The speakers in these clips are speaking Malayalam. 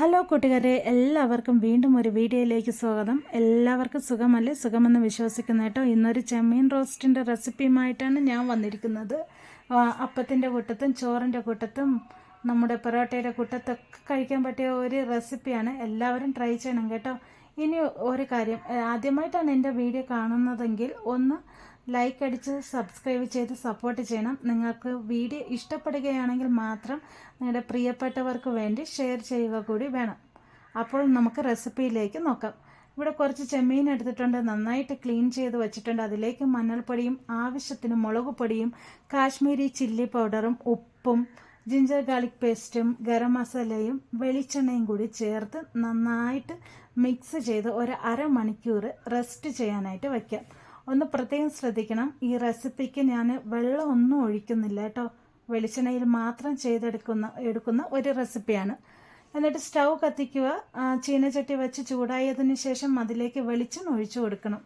ഹലോ കൂട്ടുകാരെ എല്ലാവർക്കും വീണ്ടും ഒരു വീഡിയോയിലേക്ക് സ്വാഗതം. എല്ലാവർക്കും സുഖമല്ലേ? സുഖമെന്ന് വിശ്വസിക്കുന്ന കേട്ടോ ഇന്നൊരു ചെമ്മീൻ റോസ്റ്റിന്റെ റെസിപ്പിയുമായിട്ടാണ് ഞാൻ വന്നിരിക്കുന്നത്. അപ്പത്തിന്റെ കൂട്ടത്തും ചോറിന്റെ കൂട്ടത്തും നമ്മുടെ പൊറോട്ടയുടെ കൂട്ടത്തൊക്കെ കഴിക്കാൻ പറ്റിയ ഒരു റെസിപ്പിയാണ്. എല്ലാവരും ട്രൈ ചെയ്യണം കേട്ടോ. ഇനി ഒരു കാര്യം. ആദ്യമായിട്ടാണ് എന്റെ വീഡിയോ കാണുന്നതെങ്കിൽ ഒന്ന് ലൈക്ക് അടിച്ച് സബ്സ്ക്രൈബ് ചെയ്ത് സപ്പോർട്ട് ചെയ്യണം. നിങ്ങൾക്ക് വീഡിയോ ഇഷ്ടപ്പെടുകയാണെങ്കിൽ മാത്രം നിങ്ങളുടെ പ്രിയപ്പെട്ടവർക്ക് വേണ്ടി ഷെയർ ചെയ്യുക കൂടി വേണം. അപ്പോൾ നമുക്ക് റെസിപ്പിയിലേക്ക് നോക്കാം. ഇവിടെ കുറച്ച് ചെമ്മീൻ എടുത്തിട്ടുണ്ട്. നന്നായിട്ട് ക്ലീൻ ചെയ്ത് വെച്ചിട്ടുണ്ട്. അതിലേക്ക് മഞ്ഞൾപ്പൊടിയും ആവശ്യത്തിന് മുളക് പൊടിയും കാശ്മീരി ചില്ലി പൗഡറും ഉപ്പും ജിഞ്ചർ ഗാർലിക് പേസ്റ്റും ഗരം മസാലയും വെളിച്ചെണ്ണയും കൂടി ചേർത്ത് നന്നായിട്ട് മിക്സ് ചെയ്ത് ഒരു അരമണിക്കൂർ റെസ്റ്റ് ചെയ്യാനായിട്ട് വയ്ക്കാം ഒന്ന് പ്രത്യേകം ശ്രദ്ധിക്കണം. ഈ റെസിപ്പിക്ക് ഞാൻ വെള്ളം ഒന്നും ഒഴിക്കുന്നില്ല കേട്ടോ. വെളിച്ചെണ്ണയിൽ മാത്രം ചെയ്തെടുക്കുന്ന എടുക്കുന്ന ഒരു റെസിപ്പിയാണ് എന്നിട്ട് സ്റ്റൗ കത്തിക്കുക. ചീനച്ചട്ടി വെച്ച് ചൂടായതിന് ശേഷം അതിലേക്ക് വെളിച്ചെണ്ണ ഒഴിച്ചു കൊടുക്കണം.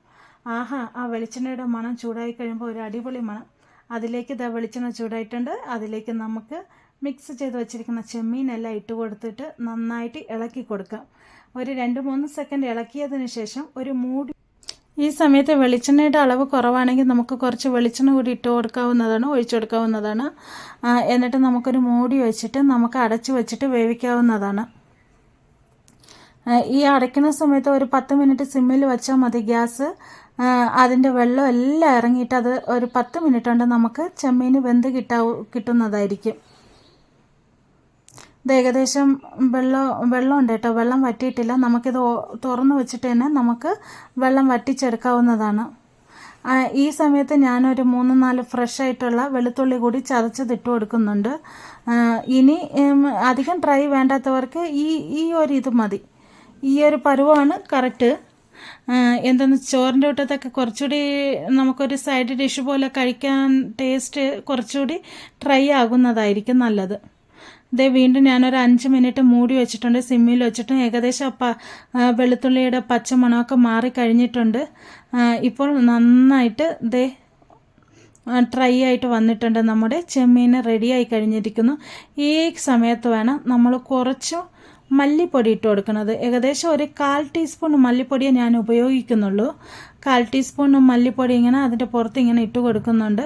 ആഹാ ആ വെളിച്ചെണ്ണയുടെ മണം ചൂടായി കഴിയുമ്പോൾ ഒരു അടിപൊളി മണം. അതിലേക്ക് ഇതാ വെളിച്ചെണ്ണ ചൂടായിട്ടുണ്ട്. അതിലേക്ക് നമുക്ക് മിക്സ് ചെയ്ത് വെച്ചിരിക്കുന്ന ചെമ്മീനെല്ലാം ഇട്ട് കൊടുത്തിട്ട് നന്നായിട്ട് ഇളക്കി കൊടുക്കാം. ഒരു രണ്ട് മൂന്ന് സെക്കൻഡ് ഇളക്കിയതിന് ശേഷം ഒരു മൂടി ഈ സമയത്ത് വെളിച്ചെണ്ണയുടെ അളവ് കുറവാണെങ്കിൽ നമുക്ക് കുറച്ച് വെളിച്ചെണ്ണ കൂടി ഇട്ട് കൊടുക്കാവുന്നതാണ് ഒഴിച്ചു കൊടുക്കാവുന്നതാണ്. എന്നിട്ട് നമുക്കൊരു മൂടി വെച്ചിട്ട് നമുക്ക് അടച്ചു വെച്ചിട്ട് വേവിക്കാവുന്നതാണ്. ഈ അടയ്ക്കുന്ന സമയത്ത് ഒരു പത്ത് മിനിറ്റ് സിമ്മിൽ വെച്ചാൽ മതി ഗ്യാസ്. അതിന്റെ വെള്ളം എല്ലാം ഇറങ്ങിയിട്ട് അത് ഒരു പത്ത് മിനിറ്റ് കൊണ്ട് നമുക്ക് ചെമ്മീൻ വെന്ത് കിട്ടാ കിട്ടുന്നതായിരിക്കും. ഇത് ഏകദേശം വെള്ളം വെള്ളമുണ്ട് കേട്ടോ. വെള്ളം വറ്റിയിട്ടില്ല. നമുക്കിത് തുറന്ന് വെച്ചിട്ട് തന്നെ നമുക്ക് വെള്ളം വറ്റിച്ചെടുക്കാവുന്നതാണ്. ഈ സമയത്ത് ഞാനൊരു മൂന്ന് നാല് ഫ്രഷ് ആയിട്ടുള്ള വെളുത്തുള്ളി കൂടി ചതച്ചതിട്ട് കൊടുക്കുന്നുണ്ട്. ഇനി അധികം ഡ്രൈ വേണ്ടാത്തവർക്ക് ഈ ഈ ഒരു ഇത് മതി. ഈ ഒരു പരുവമാണ് കറക്റ്റ്. എന്തെന്ന് ചോറിന്റെ കൂട്ടത്തൊക്കെ കുറച്ചുകൂടി നമുക്കൊരു സൈഡ് ഡിഷ് പോലെ കഴിക്കാൻ ടേസ്റ്റ് കുറച്ചുകൂടി ട്രൈ ആകുന്നതായിരിക്കും നല്ലത്. ഇതേ വീണ്ടും ഞാനൊരു അഞ്ച് മിനിറ്റ് മൂടി വെച്ചിട്ടുണ്ട്. സിമ്മിൽ വെച്ചിട്ട് ഏകദേശം പ വെളുത്തുള്ളിയുടെ പച്ചമണമൊക്കെ മാറി കഴിഞ്ഞിട്ടുണ്ട്. ഇപ്പോൾ നന്നായിട്ട് ഇതേ ട്രൈ ആയിട്ട് വന്നിട്ടുണ്ട്. നമ്മുടെ ചെമ്മീൻ റെഡിയായി കഴിഞ്ഞിരിക്കുന്നു. ഈ സമയത്ത് വേണം നമ്മൾ കുറച്ച് മല്ലിപ്പൊടി ഇട്ട് കൊടുക്കുന്നത്. ഏകദേശം ഒരു കാൽ ടീസ്പൂൺ മല്ലിപ്പൊടിയെ ഞാൻ ഉപയോഗിക്കുന്നുള്ളൂ. കാൽ ടീസ്പൂൺ മല്ലിപ്പൊടി ഇങ്ങനെ അതിന്റെ പുറത്ത് ഇങ്ങനെ ഇട്ട് കൊടുക്കുന്നുണ്ട്.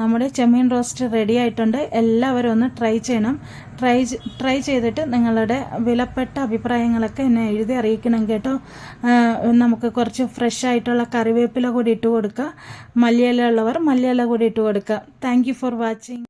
നമ്മുടെ ചെമ്മീൻ റോസ്റ്റ് റെഡി ആയിട്ടുണ്ട്. എല്ലാവരും ഒന്ന് ട്രൈ ചെയ്യണം. ട്രൈ ട്രൈ ചെയ്തിട്ട് നിങ്ങളുടെ വിലപ്പെട്ട അഭിപ്രായങ്ങളൊക്കെ എന്നെ എഴുതി അറിയിക്കണം കേട്ടോ. നമുക്ക് കുറച്ച് ഫ്രഷ് ആയിട്ടുള്ള കറിവേപ്പില കൂടി ഇട്ട് കൊടുക്കുക മല്ലിയില ഉള്ളവർ മല്ലിയില കൂടി ഇട്ട് കൊടുക്കുക താങ്ക് ഫോർ വാച്ചിങ്